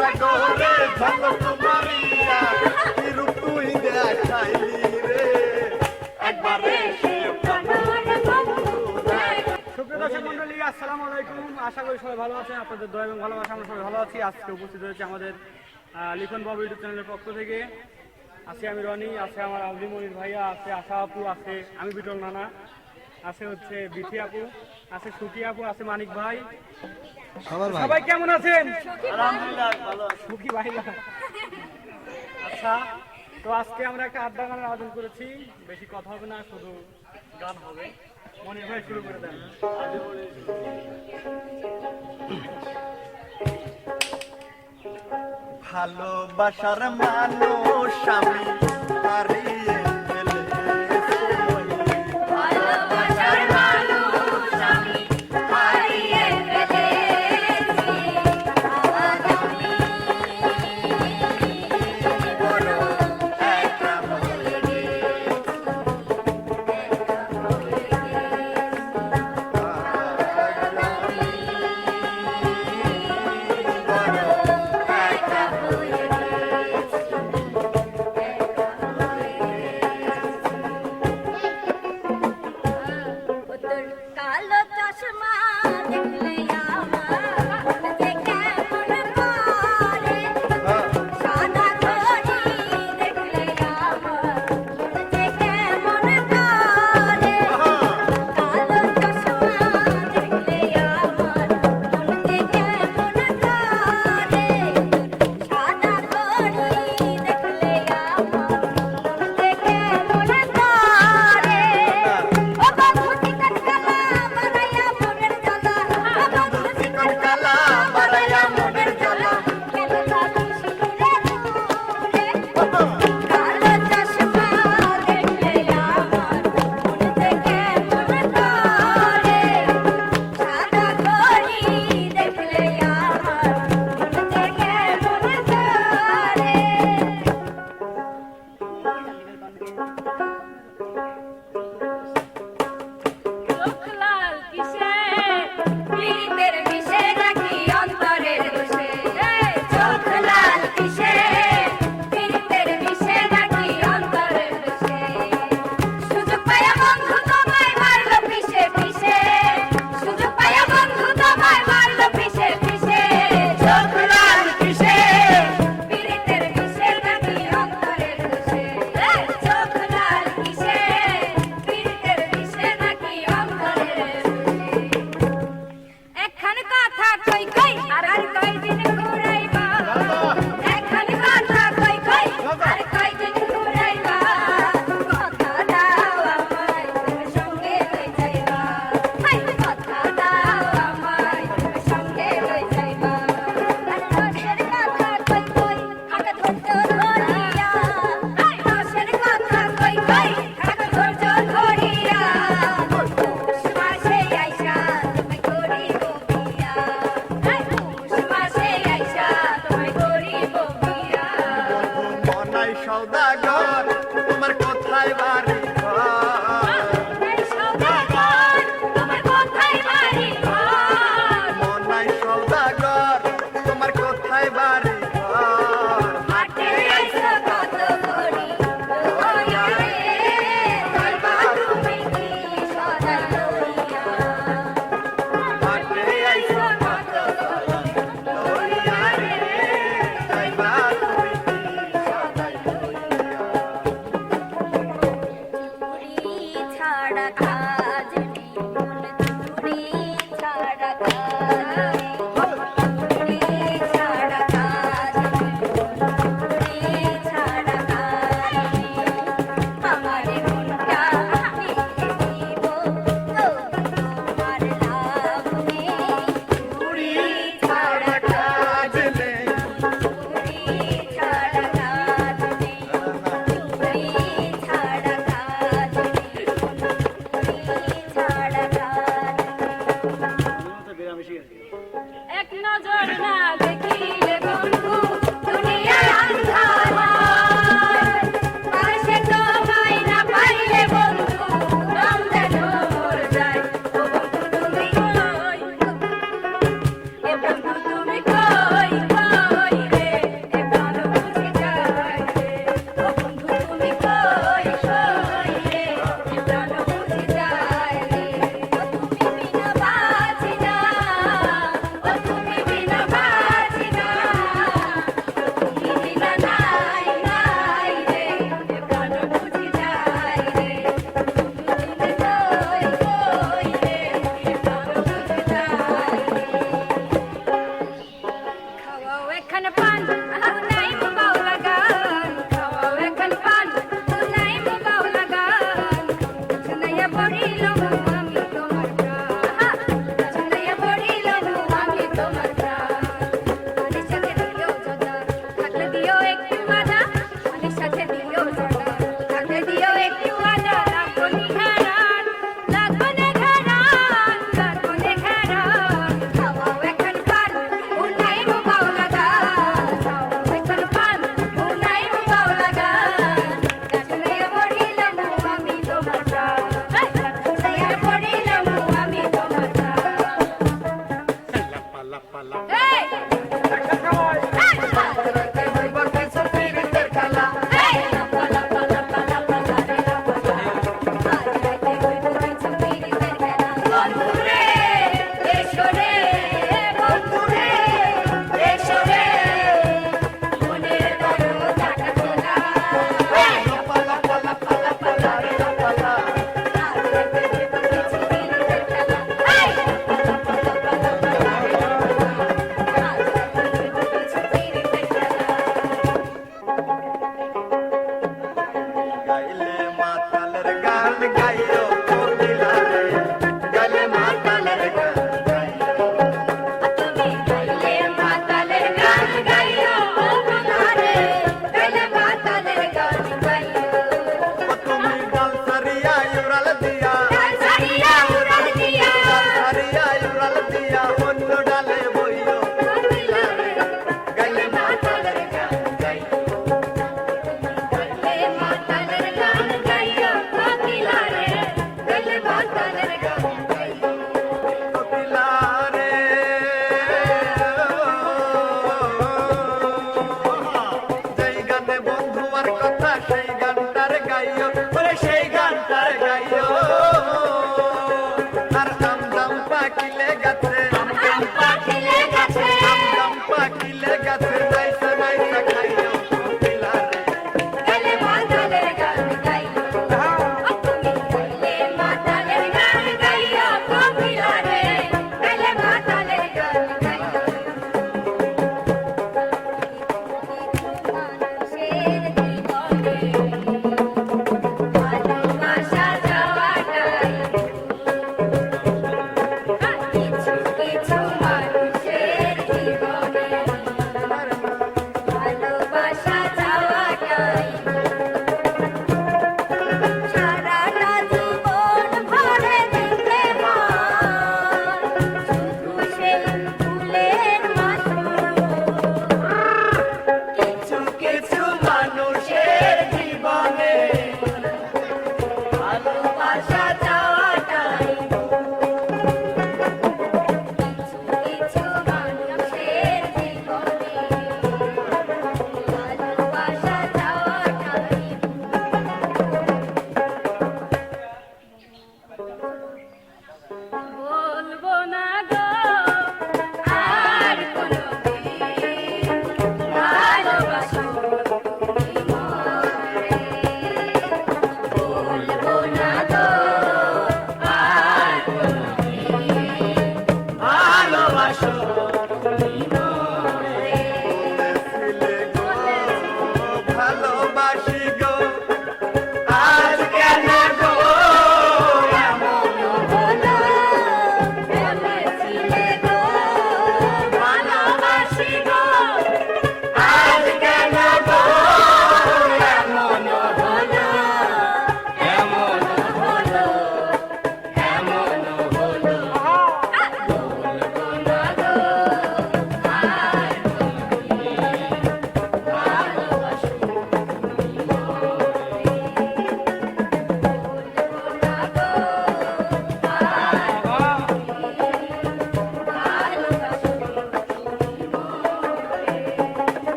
সাগরে ঝলক মারিয়া আশা করি সবাই ভালো আছেন। আপনাদের দয়া এবং ভালোবাসা সবাই ভালো আছি। আজকে উপস্থিত হয়েছে আমাদের লিখন বাবু ইউটিউব চ্যানেলের পক্ষ থেকে। আছে আমি রনি আছে আমার আবলি মনির ভাইয়া আছে আশা আপু আছে আমি বিটল নানা আছে হচ্ছে বিথি আপু আছে সুটি আপু আছে মানিক ভাই সবাই কেমন আছেন? সুখী ভাই আচ্ছা তো আজকে আমরা একটা আড্ডা গানের আয়োজন করেছি। বেশি কথা হবে না শুধু গান হবে। মনে ভাই শুরু করে দেন। ভালোবাসার মানুষ আমি পারি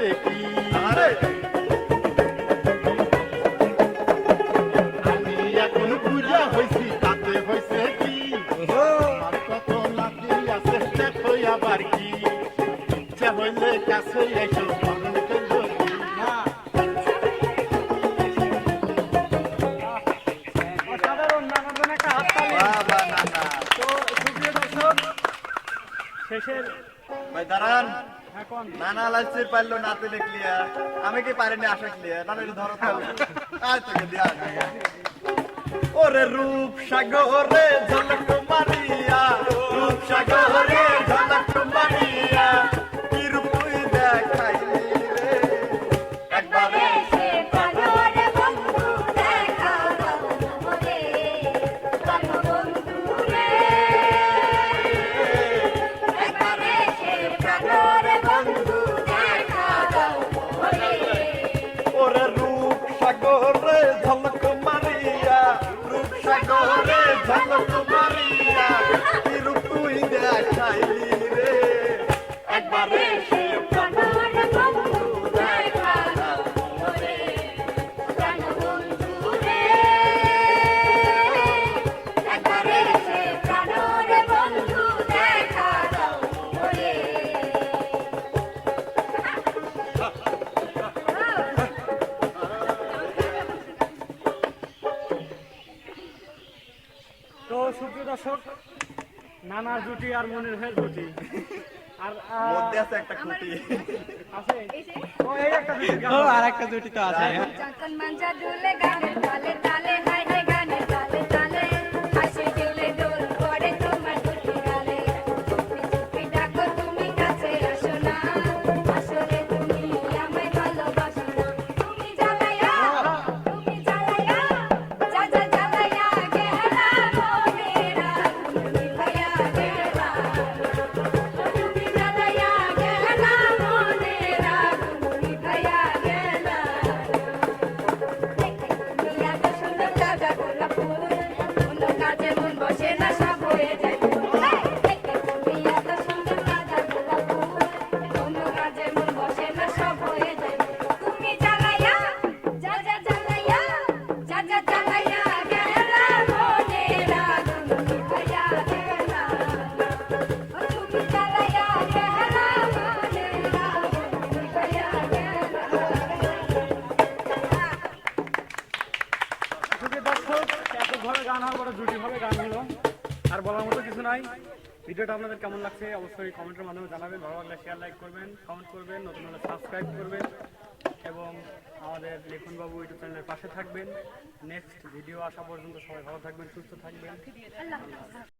Music ভাই, দাঁড়ান। হ্যাঁ? আমি কি পারিনি আশা ক্লিয়ার হ্যাঁ? নানা ধরো ওরে রূপ সাগরে ঝলক মারিয়া রূপ সাগরে ঝলক মারিয়া। আছে একটা খুঁটি। আছে। ও এই একটা জুটি আর একটা জুটি তো আছে। যখন মাঞ্জা দুলে গানের তালে তালে ভিডিওটা আপনাদের কেমন লাগছে অবশ্যই কমেন্টের মাধ্যমে জানাবেন। ভালো লাগলে শেয়ার লাইক করবেন কমেন্ট করবেন, নতুন হলে সাবস্ক্রাইব করবেন এবং আমাদের লেখনবাবু ইউটিউব চ্যানেলের পাশে থাকবেন। নেক্সট ভিডিও আসা পর্যন্ত সবাই ভালো থাকবেন, সুস্থ থাকবেন।